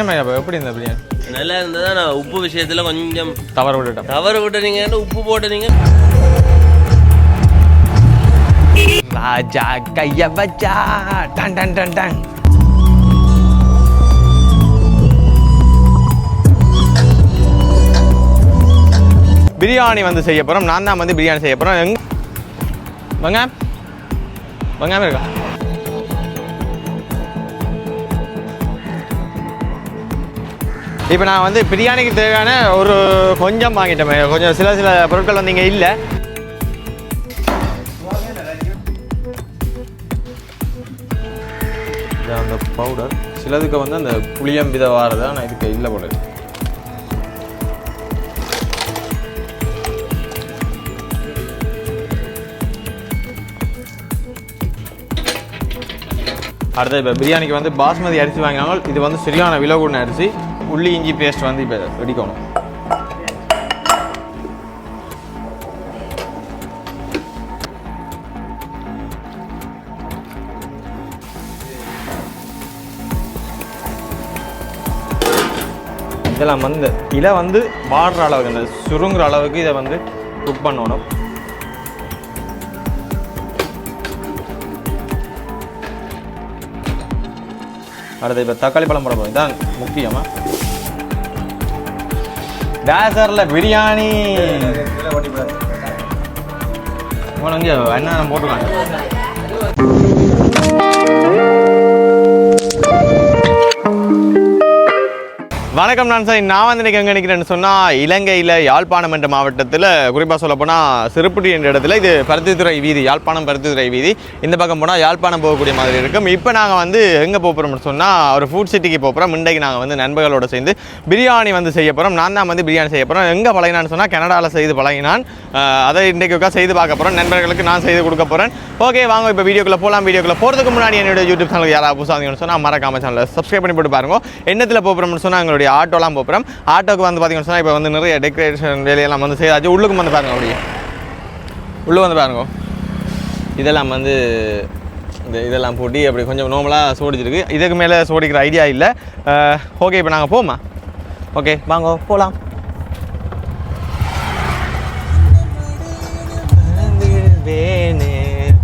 என்ன எப்படி இந்த பிரியாணி? நல்லா இருந்ததா? நான் உப்பு விஷயத்துல கொஞ்சம் தவறு விட்டுட்டேன். தவறு விட்டுனீங்க உப்பு போட்டுனீங்க ராஜா கைய வச்சா. டன் டன் டன் டன். பிரியாணி வந்து செய்ய போகிறோம் நான் தான் வந்து பிரியாணி செய்ய போகிறோம் எங் வெங்காயம் வெங்காயம் இருக்கா இப்போ நான் வந்து பிரியாணிக்கு தேவையான ஒரு கொஞ்சம் வாங்கிட்டேன் கொஞ்சம் சில சில பொருட்கள் வந்து இங்கே இல்லை. அந்த பவுடர் சிலதுக்கு வந்து அந்த புளியம் வித வாரது ஆனால் இதுக்கு இல்லை போல அடுத்து இப்போ பிரியாணிக்கு வந்து பாஸ்மதி அரிசி வாங்கினாலும் இது வந்து சரியான விலை கூடின அரிசி. உள்ளி இஞ்சி பேஸ்ட் வந்து இப்போ வெடிக்கணும். இதெல்லாம் வந்து இலை வந்து வாடுற அளவுக்கு இந்த சுருங்குற அளவுக்கு இதை வந்து குக் பண்ணணும். அடுத்து இப்போ தக்காளி பழம் போட போகிறோம் இதான் முக்கியமா. டேசரில் பிரியாணி. உனக்கு என்ன போட்டுருக்காங்க? வணக்கம் நான் சார். நான் வந்து இன்றைக்கி எங்கே நிற்கிறேன்னு சொன்னால் இலங்கையில் யாழ்ப்பாணம் என்ற மாவட்டத்தில் குறிப்பாக சொல்லப்போனால் சிறுப்புடி என்ற இடத்துல இது பருத்தித்துறை வீதி யாழ்ப்பாணம் பருத்தித்துறை வீதி. இந்த பக்கம் போனால் யாழ்ப்பாணம் போகக்கூடிய மாதிரி இருக்கும். இப்போ நாங்கள் வந்து எங்கே போகிறோம்னு சொன்னால் ஒரு ஃபுட் சிட்டிக்கு போகிறோம் இன்றைக்கு நாங்கள் வந்து நண்பர்களோடு சேர்ந்து பிரியாணி வந்து செய்ய போகிறோம் நான் தான் வந்து பிரியாணி செய்ய போகிறோம் எங்கே பழகினான்னு சொன்னால் கனடாவில் செய்து பழகினான். அதை இன்றைக்கு உட்காந்து செய்து பார்க்க போகிறோம் நண்பர்களுக்கு நான் செய்து கொடுக்க போகிறேன் ஓகே வாங்க இப்போ வீடியோக்குள்ளே போகலாம் வீடியோக்குள்ளே போகிறதுக்கு முன்னாடி என்னுடைய யூடியூப் சேனல் யாராவது புதுசாக சொன்னால் மறக்காம சேனலில் சப்ஸ்கிரைப் பண்ணி போட்டு பாருங்க. என்னத்தில் போகிறோம்னு சொன்னால் எங்களுடைய ஆட்டோலாம் போகிறோம். ஆட்டோக்கு வந்து பார்த்தீங்கன்னு சொன்னால் இப்போ வந்து நிறைய டெக்கரேஷன் வேலையெல்லாம் வந்து செய்தாச்சு. உள்ளுக்கும் வந்து பாருங்க அப்படியே. உள்ளே வந்து பாருங்க. இதெல்லாம் வந்து இந்த இதெல்லாம் போட்டி அப்படி கொஞ்சம் நார்மலாக சோடிச்சிருக்கு. இதுக்கு மேலே சோடிக்கிற ஐடியா இல்லை. ஓகே இப்போ நாங்கள் போமா ஓகே வாங்க போகலாம்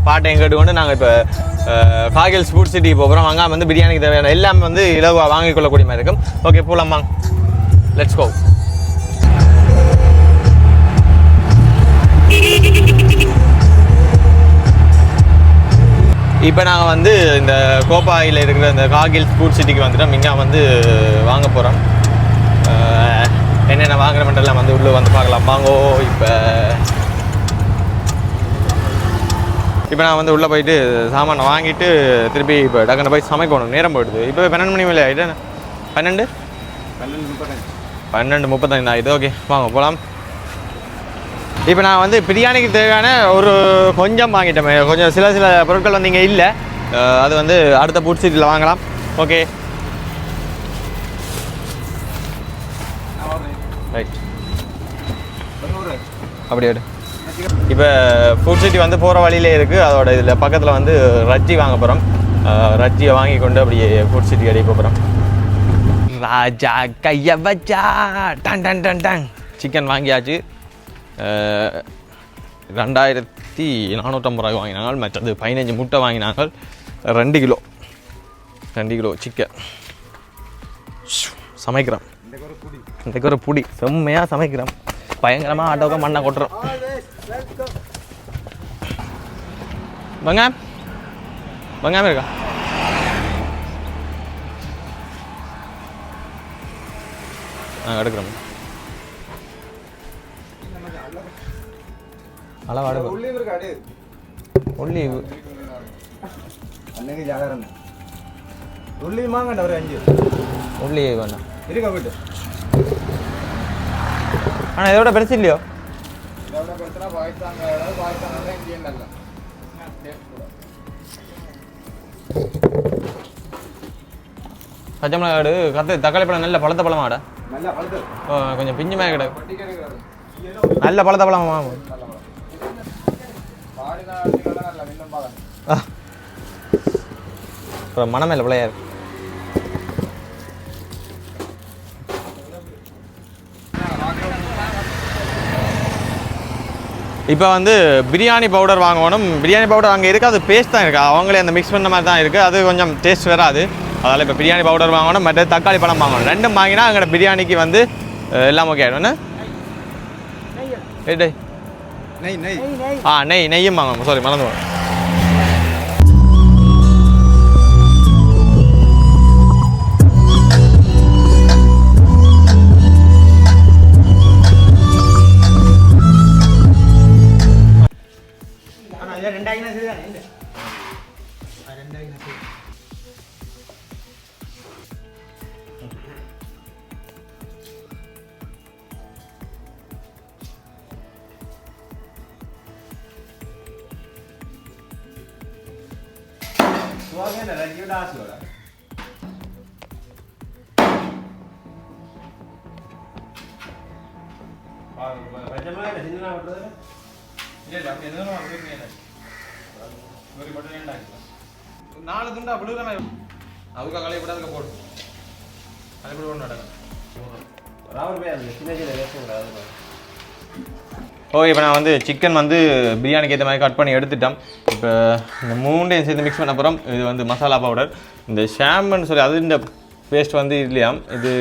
பாட்டையும் கேட்டுக்கொண்டு நாங்கள் இப்போ காகில் ஸ்பூட் சிட்டி போகிறோம் அங்கே வந்து பிரியாணிக்கு தேவையான எல்லாமே வந்து இலவாக வாங்கிக் கொள்ளக்கூடிய மாதிரி இருக்கும். ஓகே போகலாமா லெட்ஸ் கோ இப்போ நாங்கள் வந்து இந்த கோப்பாயில் இருக்கிற இந்த காகில் ஸ்பூட் சிட்டிக்கு வந்துட்டோம். இங்கே வந்து வாங்க போகிறோம் என்னென்ன வாங்குறமெண்டெல்லாம் வந்து உள்ளே வந்து பார்க்கலாம். வாங்கோ இப்போ இப்போ நான் வந்து உள்ளே போயிட்டு சாமானை வாங்கிட்டு திருப்பி இப்போ டக்குன்னு போய் சமைக்கணும் நேரம் போயிடுது. இப்போ பன்னெண்டு மணி மேலே ஆகிட்டு பன்னெண்டு? பன்னெண்டு முப்பத்தஞ்சு. ஆகிடுது ஓகே. வாங்க போகலாம் இப்போ நான் வந்து பிரியாணிக்கு தேவையான ஒரு கொஞ்சம் வாங்கிட்டேன். கொஞ்சம் சில சில பொருட்கள் வந்து இங்கே இல்லை. அது வந்து அடுத்த ஃபுட் சிட்டியில் வாங்கலாம். ஓகே. ரைட் அப்படியே. இப்போ ஃபுட் சிட்டி வந்து போகிற வழியிலே இருக்குது அதோட இதில் பக்கத்தில் வந்து ரஜ்ஜி வாங்க போகிறோம் ரஜ்ஜியை வாங்கி கொண்டு அப்படியே ஃபுட் சிட்டி அடி போகிறோம் ராஜா கைய வச்சா. டன் டன் டன் டன். சிக்கன் வாங்கியாச்சு. ரெண்டாயிரத்தி நானூற்றம்பது ரூபாய் வாங்கினாங்க. மற்றது பதினஞ்சு முட்டை வாங்கினாங்க. ரெண்டு கிலோ. ரெண்டு கிலோ சிக்கன் சமைக்கிறோம். இன்றைக்கு ஒரு புடி. செம்மையாக சமைக்கிறோம். பயங்கரமாக ஆட்டோக்க மண்ணை கொட்டுறோம். வெங்காயம் வெங்காயம் இருக்கா? ஆ எடுக்கிறோம். அளவு அடுப்பு உள்ளி அன்னைக்கு ஜாகரம் உள்ளி மாங்கண்ட ஒரு அஞ்சு. உள்ளி வேண்டாம் இருக்க போயிட்டு? ஆனால் இதோட பெருசு இல்லையோ? இதோட பிரச்சனை நல்ல மிளகாடு கத்து தக்காளி பழம் நல்ல பழத்த பழமாட கொஞ்சம் பிஞ்சு மேலே கிடக்கு நல்ல பழத்த பழமா அப்புறம் மனமேல பிள்ளையார் இப்போ வந்து பிரியாணி பவுடர் வாங்கணும். பிரியாணி பவுடர் அங்கே இருக்குது அது பேஸ்ட் தான் இருக்குது அவங்களே அந்த மிக்ஸ் பண்ண மாதிரி தான் இருக்குது அது கொஞ்சம் டேஸ்ட் வராது. அதனால் இப்போ பிரியாணி பவுடர் வாங்கணும் மற்ற தக்காளி பழம் வாங்கணும். ரெண்டும் வாங்கினா அங்கே பிரியாணிக்கு வந்து எல்லாம் ஓகே ஆகிடும் என்ன. நெய். நெய் ஆ நெய் நெய்யும் வாங்கணும். சாரி மறந்து ஓகே இப்போ நான் வந்து சிக்கன் வந்து பிரியாணிக்கு ஏற்ற மாதிரி கட் பண்ணி எடுத்துட்டோம் இப்போ இந்த மூண்டையும் சேர்த்து மிக்ஸ் பண்ண அப்புறம் இது வந்து மசாலா பவுடர் இந்த ஷாம்புன்னு சொல்லி அது இந்த பேஸ்ட் வந்து இல்லையாம் இது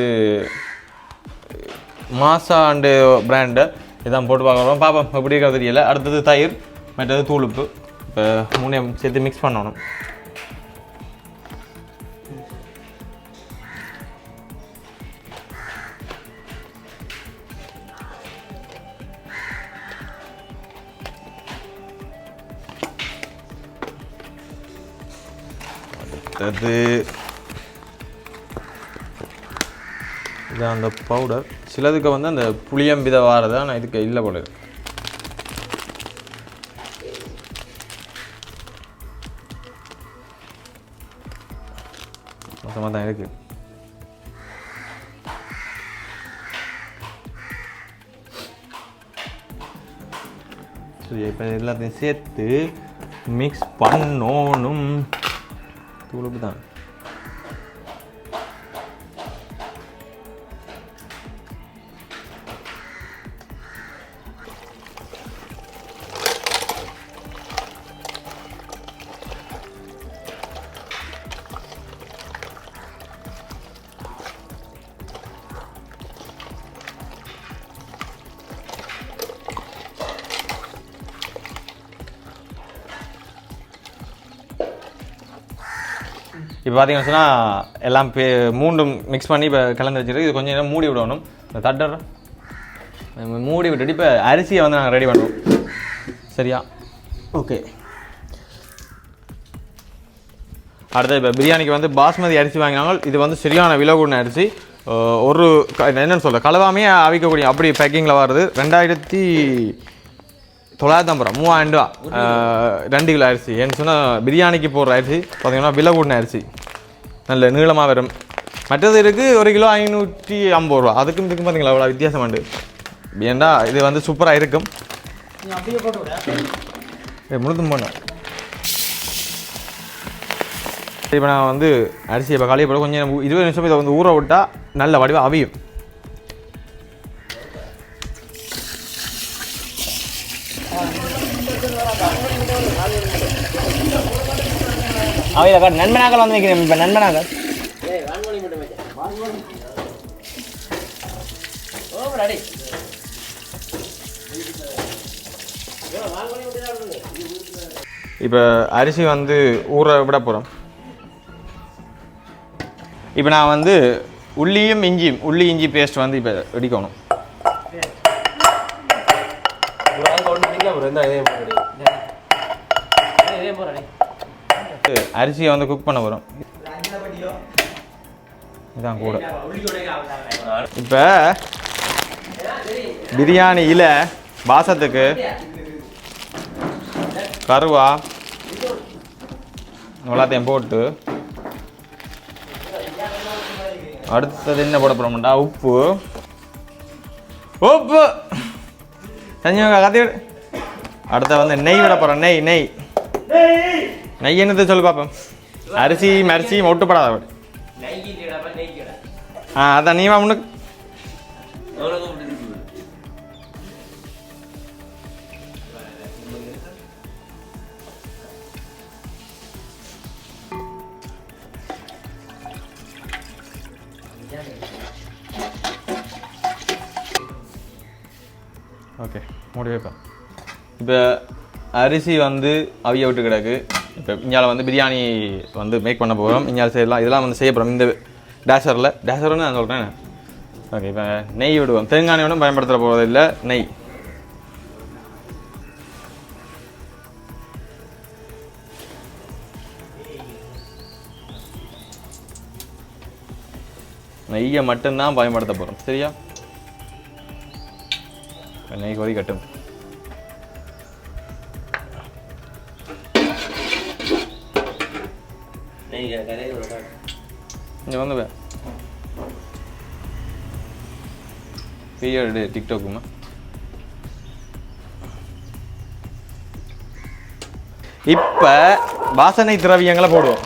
மாசா அண்டு பிராண்டு இதான் போட்டு பார்க்குறோம் பார்ப்போம் எப்படி இருக்கிறது தெரியல அடுத்தது தயிர் மற்றது தூளுப்பு இப்போ மூணையும் சேர்த்து மிக்ஸ் பண்ணணும் அடுத்தது இது அந்த பவுடர் சிலதுக்கு வந்து அந்த புளியம்பித வாரது நான் இதுக்கு இல்லை போல மொத்தமாக தான் இருக்கு. இப்போ எல்லாத்தையும் சேர்த்து மிக்ஸ் பண்ணணும். தூளுப்பு தான் இப்போ பார்த்தீங்கன்னு சொன்னால் எல்லாம் பே மூண்டும் மிக்ஸ் பண்ணி இப்போ கலந்து வச்சிருக்கு. இது கொஞ்சம் நேரம் மூடி விடணும். இந்த தட்டர். மூடி விட்டுட்டு இப்போ அரிசியை வந்து நாங்கள் ரெடி பண்ணுவோம் சரியா? ஓகே. அடுத்து இப்போ பிரியாணிக்கு வந்து பாஸ்மதி அரிசி வாங்கினாங்க. இது வந்து சரியான விலை கூடின அரிசி ஒரு என்னன்னு சொல்ல கலவாமே அவிக்கக்கூடிய அப்படி பேக்கிங்கில் வருது ரெண்டாயிரத்தி தொள்ளாயிரத்தி ஐம்பது ரூபா மூவாயிரம் ரூபா ரெண்டு கிலோ அரிசி. ஏன்னு சொன்னால் பிரியாணிக்கு போடுற அரிசி பார்த்தீங்கன்னா விலை கூடின அரிசி. நல்ல நீளமாக வரும். மற்றது இருக்குது ஒரு கிலோ ஐநூற்றி ஐம்பது ரூபா. அதுக்கும் இதுக்கும் பார்த்தீங்களா அவ்வளோ வித்தியாசம் உண்டு. ஏன்டா இது வந்து சூப்பராக இருக்கும். முழுதும் போனேன் இப்போ நான் வந்து அரிசி இப்போ காலையை போட கொஞ்சம் இருபது நிமிஷம் இதை வந்து ஊற விட்டால் நல்ல வடிவம் அவியும். அவையில் காட்டு. நண்பனாக்கள் வந்து நிற்கிறேன் இப்போ நண்பனாக்கள் இப்போ அரிசி வந்து ஊற விட போகிறோம் இப்போ நான் வந்து உள்ளியும் இஞ்சியும் உள்ளி இஞ்சி பேஸ்ட் வந்து இப்போ இடிக்கணும் அரிசியை வந்து குக் பண்ண போகிறோம் இதான் கூட. இப்போ பிரியாணியில் பாசத்துக்கு கருவா எல்லாத்தையும் போட்டு அடுத்தது என்ன போட போகிறோம்டா உப்பு. உப்பு! சஞ்சீவங்க கத்தி அடுத்த வந்து நெய் விட போகிறோம் நெய். நெய்! நெய் என்னத்தை சொல்லு பார்ப்போம் அரிசி மரிசி ஒட்டுப்படாத அப்படி. ஆ அதான் நீவா உனக்கு ஓகே மூடி வைப்பேன் இப்போ அரிசி வந்து அவிய விட்டு கிடக்கு. இப்போ இந்தியாவில் வந்து பிரியாணி வந்து மேக் பண்ண போகிறோம் இந்தியாவில் செய்யலாம். இதெல்லாம் வந்து செய்ய போகிறோம் இந்த டேஷரில் டேஷர்னு நான் சொல்கிறேன் ஓகே இப்போ நெய் விடுவோம். தேங்காய் ஒன்றும் பயன்படுத்த போகிறது இல்லை. நெய். நெய்யை மட்டும்தான் பயன்படுத்த போகிறோம் சரியா? நெய் கொதி கட்டும். நீங்கள் கரையை இங்கே வந்து பீரியடு டிக்டாக்குமா இப்போ வாசனை திரவியங்களை போடுவோம்.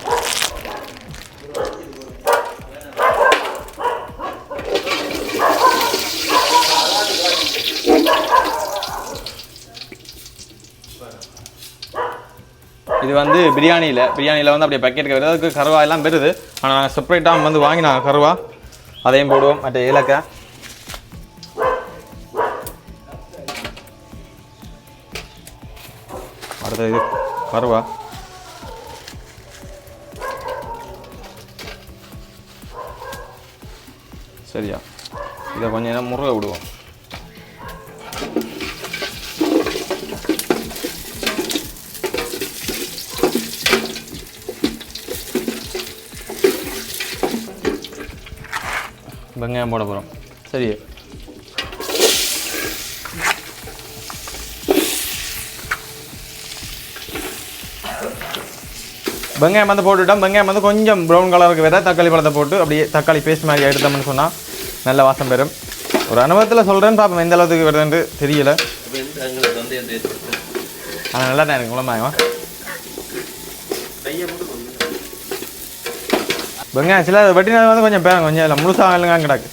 இது வந்து பிரியாணியில் பிரியாணியில் வந்து அப்படியே பக்கெட் வருது. அதுக்கு கருவா எல்லாம் பெறுது. ஆனால் நாங்கள் செப்பரேட்டாக வந்து வாங்கி நாங்கள் கருவா. அதையும் போடுவோம். மற்ற ஏலக்காய். அடுத்தது இது கருவா. சரியா? இதை கொஞ்சம் நேரம் முருகை விடுவோம். வெங்காயம் போட போகிறோம் சரி. வெங்காயம் வந்து போட்டுட்டோம். வெங்காயம் வந்து கொஞ்சம் ப்ரௌன் கலருக்கு வேற தக்காளி பழத்தை போட்டு அப்படியே தக்காளி பேஸ்ட் மாதிரி எடுத்தோம்னு சொன்னால் நல்ல வாசம் பெறும். ஒரு அனுபவத்தில் சொல்கிறேன்னு பார்ப்போம் எந்த அளவுக்கு வருதுன்னு தெரியல. ஆனால் நல்லா தான் எனக்கு குழம்பாயம் வெங்காயம் சில வெட்டினது வந்து கொஞ்சம் பேரம் கொஞ்சம் இல்லை முழுசாக இல்லைங்க கிடக்கு.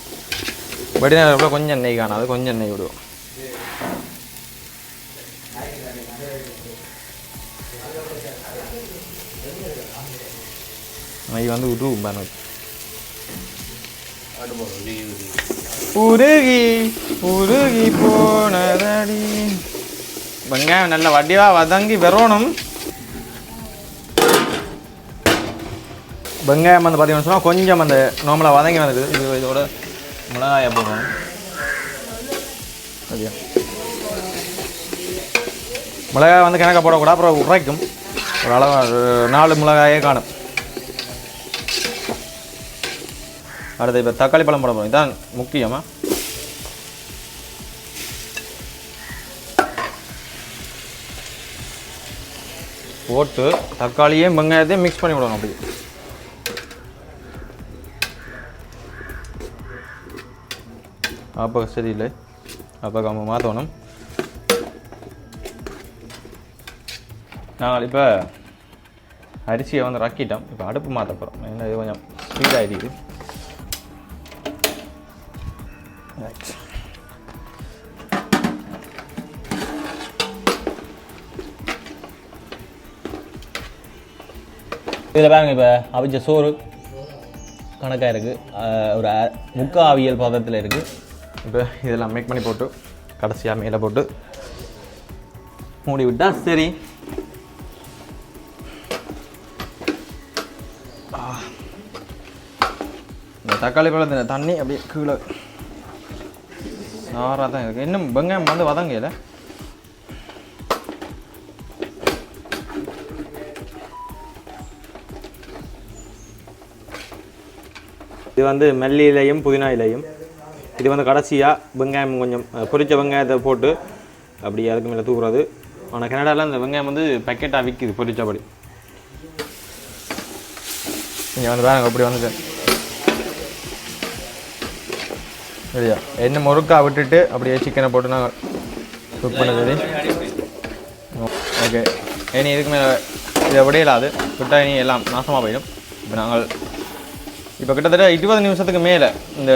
வெட்டினது கூட கொஞ்சம் நெய் காணாது கொஞ்சம் நெய் விடுவோம். நெய் வந்து விடுவோம் பேனுக்கு உருகி உருகி போனதடி. வெங்காயம் நல்ல வடிவாக வதங்கி வரணும் வெங்காயம் வந்து பார்த்தீங்கன்னு சொன்னால் கொஞ்சம் அந்த நார்மலாக வதங்கி வந்துடுது இது இதோட மிளகாயை போடுவோம் சரியா? மிளகாய் வந்து கணக்காக போடக்கூடாது அப்புறம் உரைக்கும். ஒரு அளவு நாலு மிளகாயே காணும். அடுத்து இப்போ தக்காளி பழம் போட போகிறோம் இதுதான் முக்கியமாக போட்டு தக்காளியும் வெங்காயத்தையும் மிக்ஸ் பண்ணி விடணும் அப்படி அப்போ சரியில்லை அப்போ நம்ம மாற்றணும் நாங்கள் இப்போ அரிசியை வந்து ரக்கிட்டோம் இப்போ அடுப்பு மாற்ற போகிறோம் ஏன்னா இது கொஞ்சம் ஸ்பீடாகிடுது ரைட் இதில் பாருங்க இப்போ அவிச்ச சோறு கணக்காக இருக்குது ஒரு முக்காவியல் அவியல் பதத்தில் இருக்குது இப்போ இதெல்லாம் மேக் பண்ணி போட்டு கடைசியாக மேலே போட்டு மூடி விட்டா சரி இந்த தக்காளி பழத்தின் தண்ணி அப்படியே கீழே நாராக தான் இருக்குது இன்னும் வெங்காயம் வந்து வதங்க இது வந்து மல்லி இலையும் புதினா இலையும் இது வந்து கடைசியாக வெங்காயம் கொஞ்சம் பொரித்த வெங்காயத்தை போட்டு அப்படி அதுக்கு மேலே தூக்குறது ஆனால் கனடாவில் அந்த வெங்காயம் வந்து பேக்கெட்டாக விற்கிது பொரிச்சபடி. இங்கே வந்து பாருங்க அப்படி வந்துட்டு. சரியா? என்ன முறுக்கா விட்டுட்டு அப்படியே சிக்கனை போட்டு நாங்கள் குக் பண்ணது ஓகே இனி இதுக்கு மேலே இதை விடையலாது விட்டால் இனி எல்லாம் நாசமாக போயிடும். இப்போ நாங்கள் இப்போ கிட்டத்தட்ட இருபது நிமிஷத்துக்கு மேலே இந்த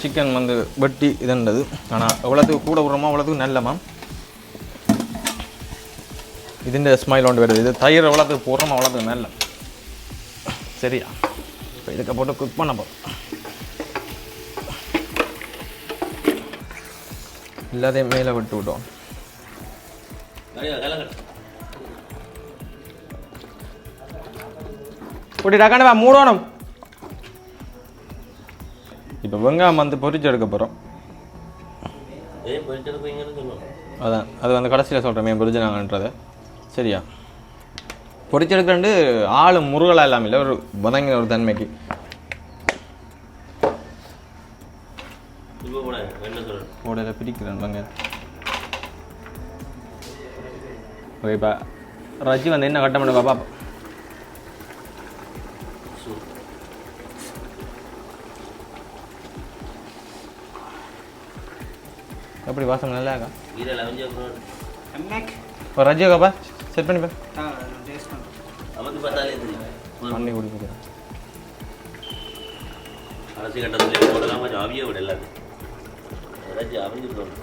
சிக்கன் வந்து வெட்டி இதுன்றது ஆனால் எவ்வளோத்துக்கு கூட விடுறோமோ அவ்வளோத்துக்கு நல்லமா ഇതിൻ്റെ ஸ்மைல் ஒன்று வருது இது தயிர் எவ்வளோத்துக்கு போடுறோமோ அவ்வளோத்துக்கு நல்ல சரியா இப்போ இதுக்கு போட்டு குக் பண்ண போகிறோம் எல்லாத்தையும் மேலே விட்டு விட்டோம் கலையா கலங்கடை இப்படி டக்காண்டு வா மூடணும் இப்போ வெங்காயம் வந்து பொரிச்சு எடுக்க போகிறோம் ஏன் அதான் அது வந்து கடைசியில் சொல்கிறேன் மேம் பொரிஜனாங்கன்றது சரியா? பொரிச்செடுக்கிறண்டு ஆள் முருகலாக இல்லாமல் இல்லை ஒரு வதங்கின ஒரு தன்மைக்கு. உடையில பிடிக்கிறேன் வெங்காயம் ஓகே இப்போ ரஜி வந்து என்ன கட்ட மாட்டேன் பாப்பா. எப்படி வாசம் நல்லா இருக்கா? அவிஞ்சு அப்புறம் ஒரு ரஜி பாப்பா? செட் பண்ணி பாரு அமர்ந்து பார்த்தாலே தெரியும். பண்ணி குடிக்கிறேன் அரசு கட்டத்தில் போடலாம்? கொஞ்சம் அவிய விட எல்லாத்தையும். ஏதாச்சும் அவிஞ்சிருக்கோம்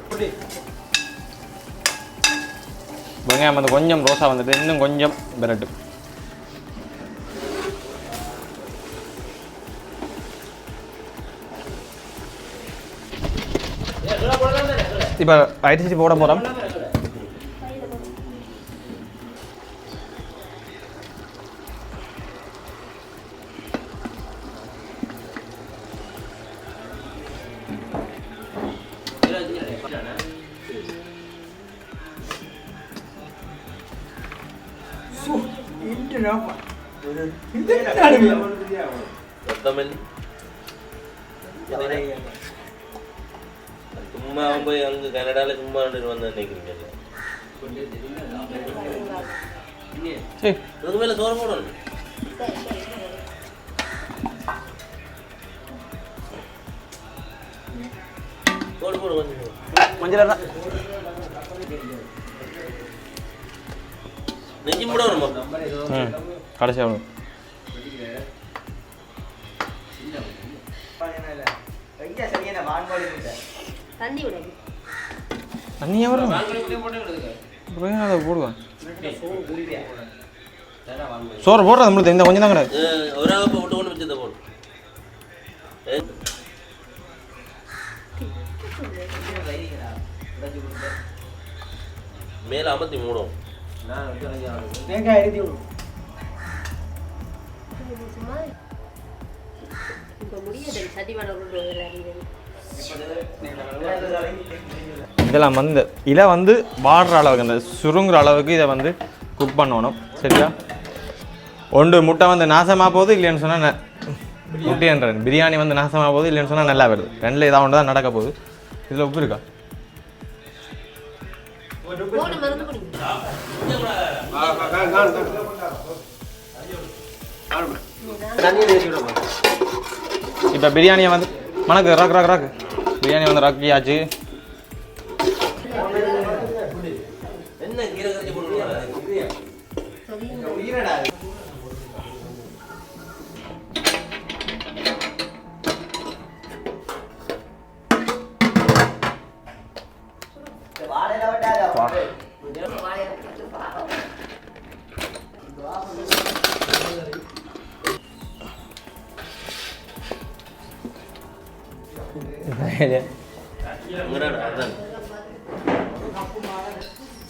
வெங்காயம் வந்து கொஞ்சம் ரோஸாக வந்துட்டு இன்னும் கொஞ்சம் விரட்டு இப்போ அரிசி போட போகிறோம் கொத்தமல்லி சும்மா அவன் போய் அங்கே கனடாவில் சும்மா வந்து நினைக்கிறீங்க சரி. இதுக்கு மேலே சோறு போடணும். போடு போடு கொஞ்சம் போடு. மஞ்சள் நெஞ்சு மூட வருமா? தண்ணி விடுங்க தண்ணி வரும்? அதை போடுவேன் சோறு போடுறது நம்மளுக்கு இந்த கொஞ்சம் தான் கிடையாது ஒரு ஆப்பை விட்டு கொண்டு வச்சதை போடு. ஏய், மேல அமர்த்தி மூடும். சும்மா இப்போ முடியாது சதி பண்ண விடுறது இதெல்லாம் வந்து இலை வந்து வாடுற அளவுக்கு அந்த சுருங்குற அளவுக்கு இதை வந்து குக் பண்ணணும். சரியா? ஒன்று முட்டை வந்து நாசமாக போகுது இல்லைன்னு சொன்னால் முட்டைன்றேன் பிரியாணி வந்து நாசமாக போகுது இல்லைன்னு சொன்னால் நல்லா வருது. ரெண்டில் ஏதாவது ஒன்று தான் நடக்க போகுது. இதில் உப்பு இருக்கா? இப்போ பிரியாணியை வந்து மணக்கு ராக் ராக் ராக். பிரியாணி வந்து ராக்கியாச்சு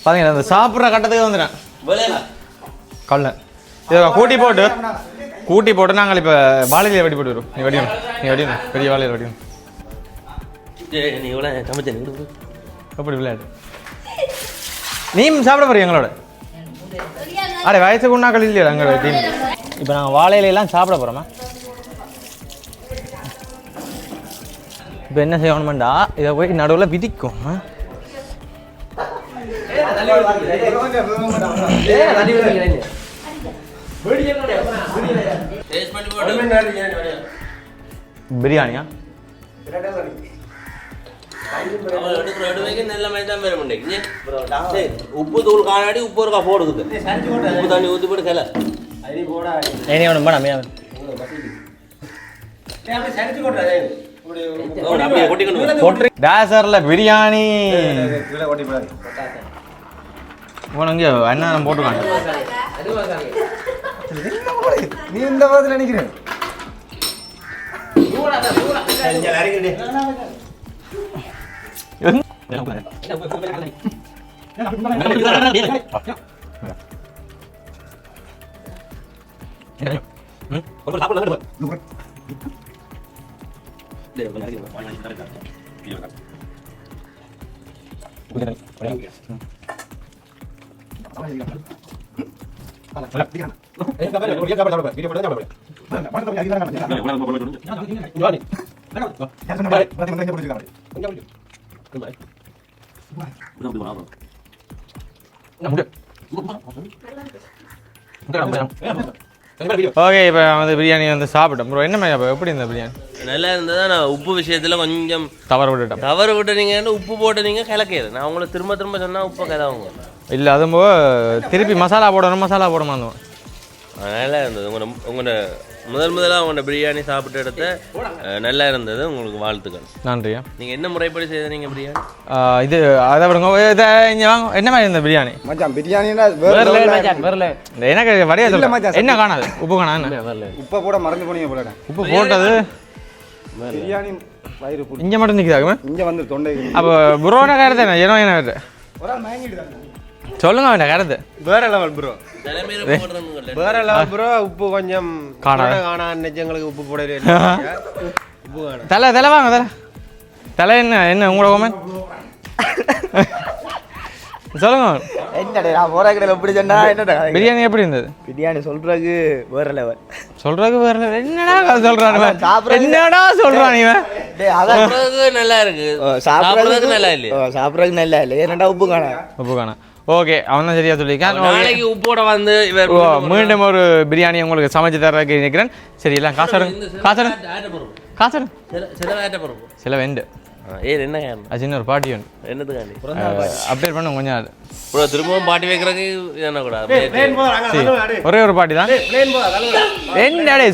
பாத்தீங்களா இந்த சாப்பிட்ற கட்டத்துக்கு வந்துட்டேன். வேலையா கல்ல. இதை கூட்டி போட்டு கூட்டி போட்டு நாங்கள் இப்போ வாழையில வெடி போட்டு வரும் நீ வெடியும் நீ வெடியும் பெரிய வாழையில வெடியும். எப்படி விளையாடு. நீ சாப்பிட போறீங்க எங்களோட? அடே வயசுக்கு உண்ணாக்கள் இல்லையா எங்களோட டீம் இப்போ நாங்கள் வாழையில எல்லாம் சாப்பிட போகிறோமா இப்போ என்ன செய்யணுமெண்டா? இதை போய் நடுவில் விதிக்கும். போடு பிரியாணியா? உப்பு தூள் காணாடி உப்பு இருக்கா போடுக்குது உப்பு தண்ணி ஊற்றி போட்டு கிள பண்ண மேம் அப்படியே கொட்டிக்கணும் டேசர்ல பிரியாணி உனக்கு என்ன போட்டுருக்காங்க நீ இந்த பக்கத்தில் நினைக்கிறேன். ஓகே இப்போ வந்து பிரியாணி வந்து சாப்பிட்டோம் ப்ரோ என்ன மாதிரி எப்படி இந்த பிரியாணி நல்லா இருந்ததா? நான் உப்பு விஷயத்துல கொஞ்சம் தவறு விட்டுட்டோம் தவறு விட்டுனீங்கன்னு உப்பு போட்டு நீங்க கிளக்கிடு நான் உங்களை திரும்ப திரும்ப சொன்னா உப்பை கதவுங்க இல்லை அதுவும் போக திருப்பி மசாலா போடணும் மசாலா போட மாட்டோம் நல்லா இருந்தது. உங்களோட உங்களோட முதல் முதலாக உங்களோட பிரியாணி சாப்பிட்ட இடத்த அஹ், நல்லா இருந்தது. உங்களுக்கு வாழ்த்துக்கள். நன்றியா நீங்கள் என்ன முறைப்படி செய்தீங்க பிரியாணி? இது அதை விடுங்க. இதை இங்கே வாங்க. என்ன மாதிரி இந்த பிரியாணி? மச்சான் பிரியாணினா. இந்த எனக்கு என்ன காணாது உப்பு காணா என்ன வேற level. உப்பை கூட மறந்து போனீங்க போல உப்பு போட்டது? பிரியாணி வயிறு புடி இங்கே மட்டும் நிற்குதாக்குமே இங்க வந்து தொண்டை அப்போ புரோட கருத்து என்ன ஏனோ என்ன சொல்லுங்க அவன் கருத்து வேற லெவல் ப்ரோ வேற லெவல் ப்ரோ உப்பு கொஞ்சம் காணாத. காணா. நெஞ்சங்களுக்கு உப்பு போடவே உப்பு காணும் தலை தலை வாங்க தலை. தலை என்ன என்ன உங்களோட கோமன் சொல்லுங்க. என்னடா நான் போற கடையில் எப்படி சொன்னா என்னடா பிரியாணி எப்படி இருந்தது? பிரியாணி சொல்றதுக்கு வேற லெவல் சொல்றதுக்கு வேற level. என்னடா சொல்றான் இவன்? என்னடா சொல்றான் இவன்? சாப்பிட்றதுக்கு நல்லா இருக்கு. சாப்பிட்றதுக்கு நல்லா இல்லையா. சாப்பிட்றதுக்கு நல்லா இல்லை ஏன்னா உப்பு காணா? உப்பு காணா. ஓகே அவன் தான் சரியா சொல்லியிருக்கான். Okay. நாளைக்கு உப்போட வந்து மீண்டும் ஒரு பிரியாணி உங்களுக்கு சமைச்சு தரக்கு நினைக்கிறேன். சரி எல்லாம் காசு காசு காசு சில வேட்ட பொறுப்பு சில வெண்டு. ஏ என்ன காரணம்? அது சின்ன ஒரு பாட்டி. ஒன்று என்னதுக்காண்டி அப்டேட் பண்ண கொஞ்சம் நாள் ப்ரோ திரும்பவும் பாட்டி வைக்கிறதுக்கு என்ன கூடாது ஒரே ஒரு பாட்டி தான். என்னடே